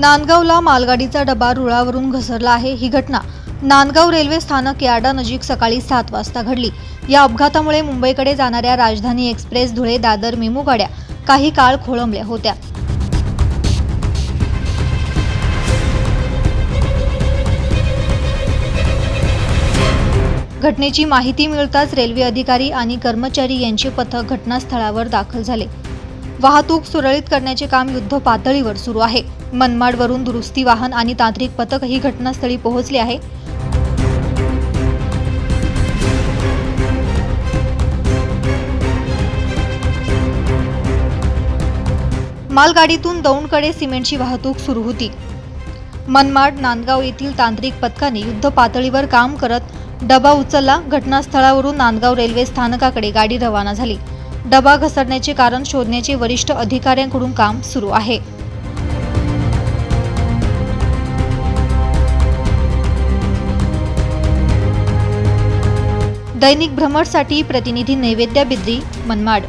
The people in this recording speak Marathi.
नांदगावला मालगाडीचा डबा रुळावरून घसरला आहे. ही घटना नांदगाव रेल्वे स्थानक यार्डानजीक सकाळी सात वाजता घडली. या अपघातामुळे मुंबईकडे जाणाऱ्या राजधानी एक्सप्रेस धुळे दादर मेमू गाड्या काही काळ खोळंबल्या होत्या. घटनेची माहिती मिळताच रेल्वे अधिकारी आणि कर्मचारी यांचे पथक घटनास्थळावर दाखल झाले. वाहतूक सुरळीत करण्याचे काम युद्ध पातळीवर सुरू आहे. मनमाडवरून दुरुस्ती वाहन आणि तांत्रिक पथकही घटनास्थळी पोहोचले आहे. मालगाडीतून दौंडकडे सिमेंटची वाहतूक सुरू होती. मनमाड नांदगाव येथील तांत्रिक पथकाने युद्ध पातळीवर काम करत डबा उचलला. घटनास्थळावरून नांदगाव रेल्वे स्थानकाकडे गाडी रवाना झाली. डबा घसरण्याचे कारण शोधण्याचे वरिष्ठ अधिकाऱ्यांकडून काम सुरू आहे. दैनिक भ्रमणसाठी प्रतिनिधी नैवेद्या बिद्री मनमाड